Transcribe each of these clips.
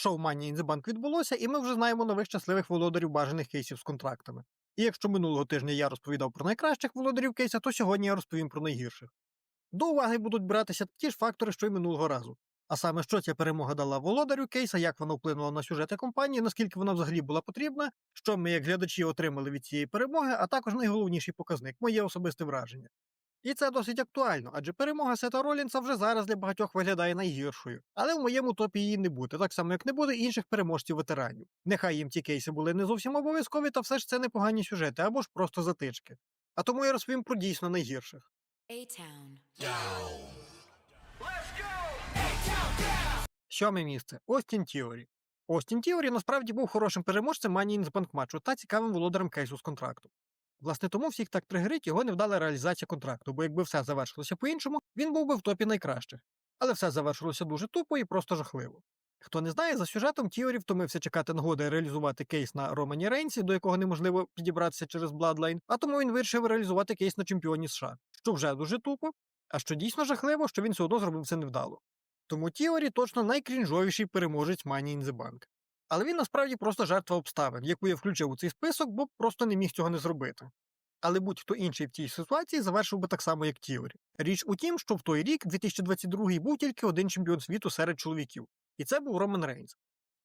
Шоу Money in the Bank відбулося, і ми вже знаємо нових щасливих володарів бажаних кейсів з контрактами. І якщо минулого тижня я розповідав про найкращих володарів кейса, то сьогодні я розповім про найгірших. До уваги будуть братися ті ж фактори, що й минулого разу. А саме, що ця перемога дала володарю кейса, як вона вплинула на сюжети компанії, наскільки вона взагалі була потрібна, що ми, як глядачі, отримали від цієї перемоги, а також найголовніший показник моє особисте враження. І це досить актуально, адже перемога Сета Ролінса вже зараз для багатьох виглядає найгіршою. Але в моєму топі її не буде, так само як не буде інших переможців ветеранів. Нехай їм ті кейси були не зовсім обов'язкові, та все ж це непогані сюжети або ж просто затички. А тому я розповім про дійсно найгірших. Сьоме місце Остін Тіорі. Остін Тіорі насправді був хорошим переможцем Money in the Bank матчу та цікавим володарем кейсу з контракту. Власне, тому всіх так тригерить його невдала реалізація контракту, бо якби все завершилося по-іншому, він був би в топі найкращих. Але все завершилося дуже тупо і просто жахливо. Хто не знає, за сюжетом Тіорі втомився чекати нагоди реалізувати кейс на Романі Рейнсі, до якого неможливо підібратися через Bloodline, а тому він вирішив реалізувати кейс на чемпіоні США, що вже дуже тупо, а що дійсно жахливо, що він все одно зробив це невдало. Тому Тіорі точно найкрінжовіший переможець Money in the Bank. Але він насправді просто жертва обставин, яку я включив у цей список, бо просто не міг цього не зробити. Але будь-хто інший в цій ситуації завершив би так само, як Тіорі. Річ у тім, що в той рік, 2022 був тільки один чемпіон світу серед чоловіків, і це був Роман Рейнс,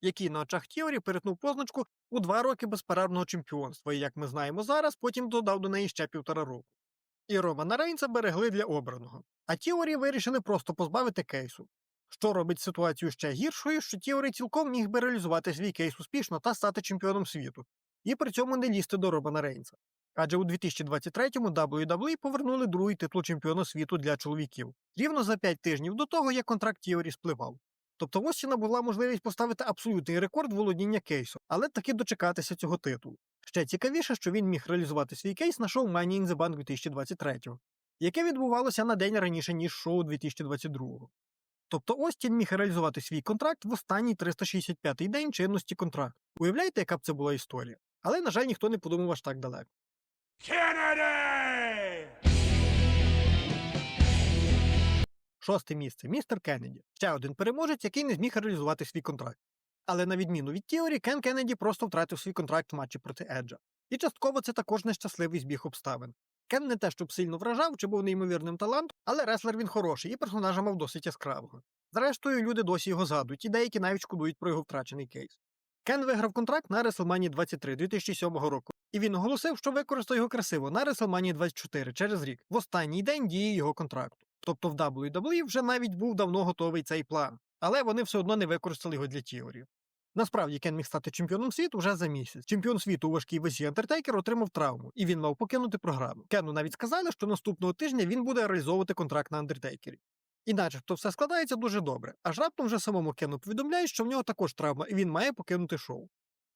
який на очах Тіорі перетнув позначку у два роки безперервного чемпіонства, і як ми знаємо зараз, потім додав до неї ще півтора року. І Романа Рейнса берегли для обраного. А Тіорі вирішили просто позбавити кейсу. Що робить ситуацію ще гіршою, що Тіорі цілком міг би реалізувати свій кейс успішно та стати чемпіоном світу, і при цьому не лізти до Робана Рейнса. Адже у 2023-му WWE повернули другий титул чемпіона світу для чоловіків рівно за 5 тижнів до того, як контракт Тіорі спливав. Тобто Остіна була можливість поставити абсолютний рекорд володіння кейсу, але таки дочекатися цього титулу. Ще цікавіше, що він міг реалізувати свій кейс на шоу Money in the Bank 2023, яке відбувалося на день раніше, ніж шоу 2022. Тобто Остін міг реалізувати свій контракт в останній 365-й день чинності контракту. Уявляєте, яка б це була історія? Але, на жаль, ніхто не подумав аж так далеко. Kennedy! Шосте місце містер Кеннеді. Ще один переможець, який не зміг реалізувати свій контракт. Але на відміну від Тіорі, Кен Кеннеді просто втратив свій контракт в матчі проти Еджа. І частково це також нещасливий збіг обставин. Кен не те, щоб сильно вражав чи був неймовірним талантом, але реслер він хороший і персонажа мав досить яскравого. Зрештою, люди досі його згадують, і деякі навіть шкодують про його втрачений кейс. Кен виграв контракт на WrestleMania 23 2007 року, і він оголосив, що використає його красиво на WrestleMania 24 через рік, в останній день дії його контракту. Тобто в WWE вже навіть був давно готовий цей план, але вони все одно не використали його для Тіорі. Насправді Кен міг стати чемпіоном світу вже за місяць. Чемпіон світу у важкій весі Андертейкер отримав травму, і він мав покинути програму. Кену навіть сказали, що наступного тижня він буде реалізовувати контракт на Андертейкері. І начебто все складається дуже добре, аж раптом вже самому Кену повідомляють, що в нього також травма, і він має покинути шоу.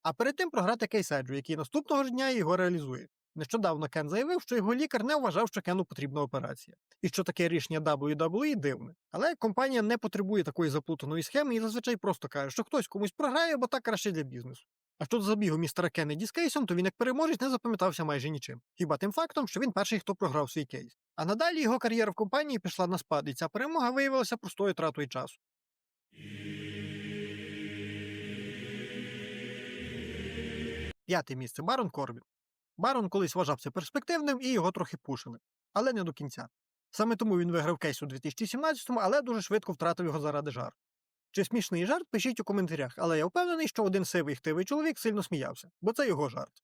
А перед тим програти Кейседжу, який наступного ж дня його реалізує. Нещодавно Кен заявив, що його лікар не вважав, що Кену потрібна операція, і що таке рішення WWE дивне. Але компанія не потребує такої заплутаної схеми і зазвичай просто каже, що хтось комусь програє, бо так краще для бізнесу. А щодо забігу містера Кеннеді з кейсом, то він як переможець не запам'ятався майже нічим. Хіба тим фактом, що він перший, хто програв свій кейс. А надалі його кар'єра в компанії пішла на спад, і ця перемога виявилася простою тратою часу. П'яте місце Барон Корбін. Барон колись вважався перспективним і його трохи пушили, але не до кінця. Саме тому він виграв кейс у 2017-му, але дуже швидко втратив його заради жарту. Чи смішний жарт, пишіть у коментарях, але я впевнений, що один сивий хтивий чоловік сильно сміявся, бо це його жарт.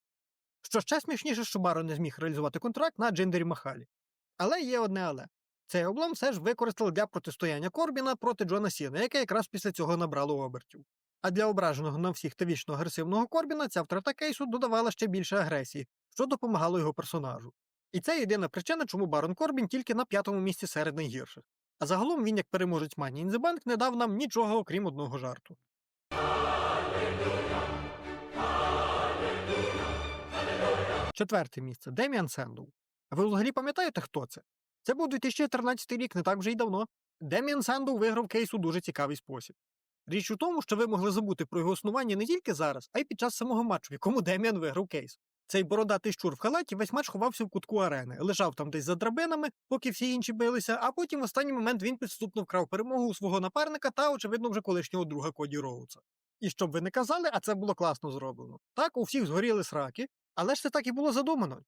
Що ще смішніше, що Барон не зміг реалізувати контракт на Джендері Махалі. Але є одне але. Цей облом все ж використали для протистояння Корбіна проти Джона Сіна, яке якраз після цього набрало обертів. А для ображеного на всіх та вічно агресивного Корбіна ця втрата кейсу додавала ще більше агресії, що допомагало його персонажу. І це єдина причина, чому Барон Корбін тільки на п'ятому місці серед найгірших. А загалом він, як переможець the Bank, не дав нам нічого, окрім одного жарту. Четверте місце Деміан Сендл. Ви взагалі пам'ятаєте, хто це? Це був 2013 рік, не так вже й давно. Деміан Сендл виграв кейс у дуже цікавий спосіб. Річ у тому, що ви могли забути про його існування не тільки зараз, а й під час самого матчу, в якому Деміан виграв кейс. Цей бородатий щур в халаті весь матч ховався в кутку арени, лежав там десь за драбинами, поки всі інші билися, а потім в останній момент він підступно вкрав перемогу у свого напарника та, очевидно, вже колишнього друга Коді Роуца. І щоб ви не казали, а це було класно зроблено. Так, у всіх згоріли сраки, але ж це так і було задумано.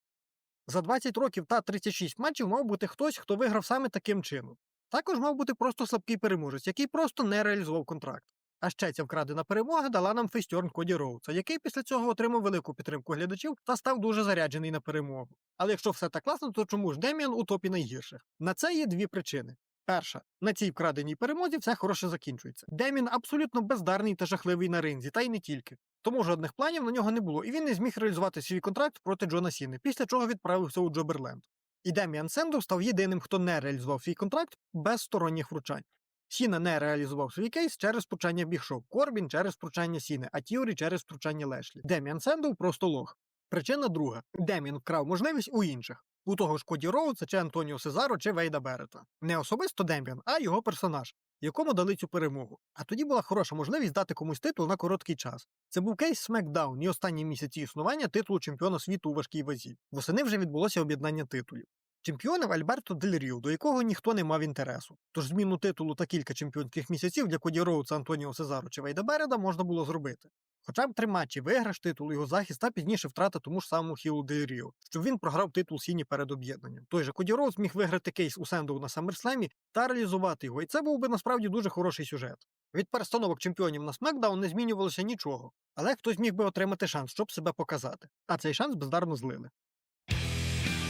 За 20 років та 36 матчів мав бути хтось, хто виграв саме таким чином. Також мав бути просто слабкий переможець, який просто не реалізував контракт. А ще ця вкрадена перемога дала нам фейстьорн Коді Роудса, який після цього отримав велику підтримку глядачів та став дуже заряджений на перемогу. Але якщо все так класно, то чому ж Деміан у топі найгірших? На це є дві причини. Перша, на цій вкраденій перемозі все хороше закінчується. Демін абсолютно бездарний та жахливий на ринзі, та й не тільки. Тому жодних планів на нього не було, і він не зміг реалізувати свій контракт проти Джона Сіни, після чого відправився у Джоберленд. І Деміан Сендов став єдиним, хто не реалізував свій контракт без сторонніх вручань. Сіна не реалізував свій кейс через втручання Бігшоу, Корбін через втручання Сіни, а Тіорі через втручання Лешлі. Деміан Сендов просто лох. Причина друга: Демін вкрав можливість у інших. У того ж Коді Роудса, чи Антоніо Сезаро, чи Вейда Берета. Не особисто Деміан, а його персонаж, якому дали цю перемогу. А тоді була хороша можливість дати комусь титул на короткий час. Це був кейс SmackDown і останні місяці існування титулу чемпіона світу у важкій вазі. Восени вже відбулося об'єднання титулів. Чемпіонив Альберто Дель Ріо, до якого ніхто не мав інтересу. Тож зміну титулу та кілька чемпіонських місяців для Коді Роудса, Антоніо Сезаро чи Вейда Береда можна було зробити. Хоча б три матчі виграш титул, його захист та пізніше втрата тому ж самому Хілу Дель Ріо, щоб він програв титул Сіні перед об'єднанням. Той же Коді Роудс міг виграти кейс у Сендоу на Саммерслемі та реалізувати його, і це був би насправді дуже хороший сюжет. Від перестановок чемпіонів на SmackDown не змінювалося нічого, але хтось міг би отримати шанс, щоб себе показати. А цей шанс бездарно злили.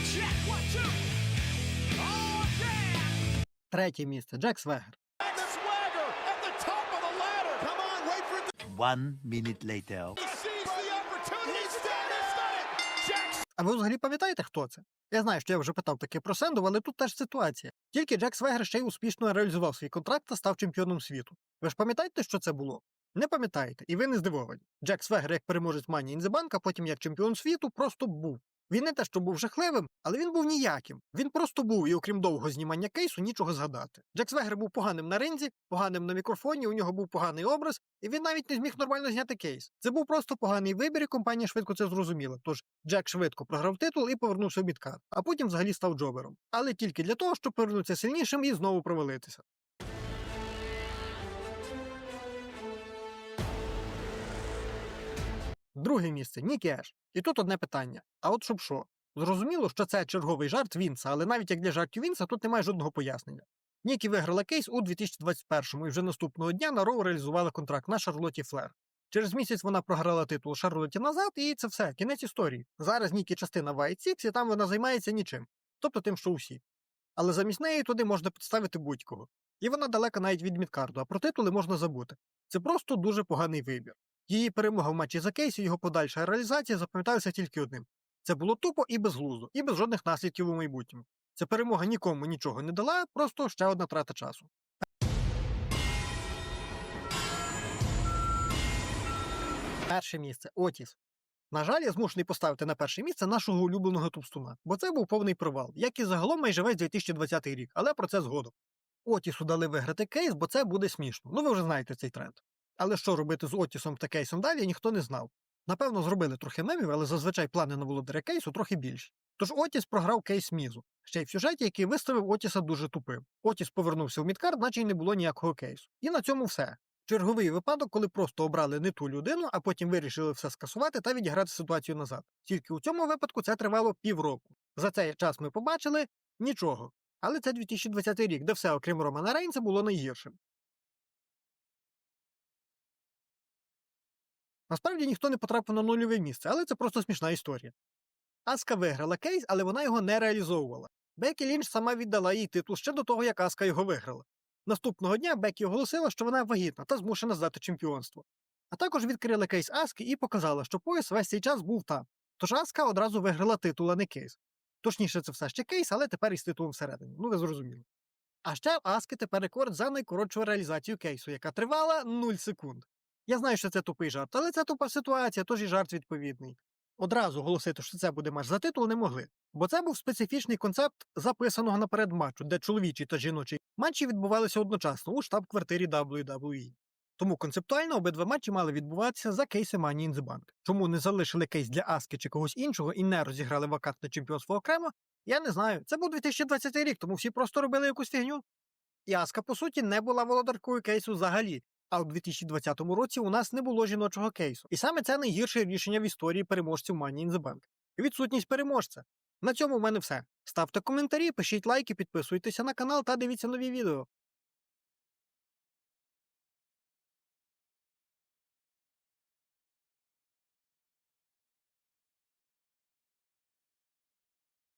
Check, one, two. Oh! Третє місце Джек Свегер. One minute later. А ви взагалі пам'ятаєте, хто це? Я знаю, що я вже питав таке про Сенду, але тут теж ситуація. Тільки Джек Свегер ще й успішно реалізував свій контракт та став чемпіоном світу. Ви ж пам'ятаєте, що це було? Не пам'ятаєте, і ви не здивовані. Джек Свегер, як переможець Мані Інзебанка, потім як чемпіон світу, просто був. Він не те, що був жахливим, але він був ніяким. Він просто був, і окрім довгого знімання кейсу, нічого згадати. Джек Свегер був поганим на ринзі, поганим на мікрофоні, у нього був поганий образ, і він навіть не зміг нормально зняти кейс. Це був просто поганий вибір, і компанія швидко це зрозуміла. Тож Джек швидко програв титул і повернувся в мідкар, а потім взагалі став джобером. Але тільки для того, щоб повернутися сильнішим і знову провалитися. Друге місце Нікі Еш. І тут одне питання: а от щоб що? Зрозуміло, що це черговий жарт Вінса, але навіть як для жартів Вінса тут немає жодного пояснення. Нікі виграла кейс у 2021-му і вже наступного дня на Роу реалізувала контракт на Шарлоті Флер. Через місяць вона програла титул Шарлоті назад, і це все, кінець історії. Зараз Нікі частина White Six, і там вона займається нічим, тобто тим, що усі. Але замість неї туди можна підставити будь-кого. І вона далека навіть від Мідкарду, а про титули можна забути. Це просто дуже поганий вибір. Її перемога в матчі за кейс і його подальша реалізація запам'яталися тільки одним. Це було тупо і безглуздо, і без жодних наслідків у майбутньому. Ця перемога нікому нічого не дала, просто ще одна трата часу. Перше місце Отіс. На жаль, я змушений поставити на перше місце нашого улюбленого тупстуна, бо це був повний провал, як і загалом майже весь 2020 рік, але про це згодом. Отісу дали виграти кейс, бо це буде смішно. Ну ви вже знаєте цей тренд. Але що робити з Отісом та кейсом далі, ніхто не знав. Напевно, зробили трохи мемів, але зазвичай плани на володаря кейсу трохи більші. Тож Отіс програв кейс Мізу, ще й в сюжеті, який виставив Отіса дуже тупим. Отіс повернувся в мідкард, наче й не було ніякого кейсу. І на цьому все. Черговий випадок, коли просто обрали не ту людину, а потім вирішили все скасувати та відіграти ситуацію назад. Тільки у цьому випадку це тривало півроку. За цей час ми побачили нічого. Але це 2020 рік, де все, окрім Романа Рейнса, було найгіршим. Насправді ніхто не потрапив на нульове місце, але це просто смішна історія. Аска виграла кейс, але вона його не реалізовувала. Бекі Лінч сама віддала їй титул ще до того, як Аска його виграла. Наступного дня Бекі оголосила, що вона вагітна та змушена здати чемпіонство. А також відкрила кейс Аски і показала, що пояс весь цей час був там. Тож Аска одразу виграла титул, а не кейс. Точніше, це все ще кейс, але тепер із титулом всередині. Ну, ви зрозуміли. А ще в Аски тепер рекорд за найкоротшу реалізацію кейсу, яка тривала 0 секунд. Я знаю, що це тупий жарт, але це тупа ситуація, тож і жарт відповідний. Одразу оголосити, що це буде матч за титул, не могли, бо це був специфічний концепт записаного наперед матчу, де чоловічий та жіночий матчі відбувалися одночасно у штаб-квартирі WWE. Тому концептуально обидва матчі мали відбуватися за кейси Money in the Bank. Чому не залишили кейс для Аски чи когось іншого і не розіграли вакантне чемпіонство окремо, я не знаю. Це був 2020 рік, тому всі просто робили якусь фігню. І Аска, по суті, не була володаркою кейсу взагалі. А у 2020 році у нас не було жіночого кейсу. І саме це найгірше рішення в історії переможців Money in the Bank. Відсутність переможця. На цьому в мене все. Ставте коментарі, пишіть лайки, підписуйтеся на канал та дивіться нові відео.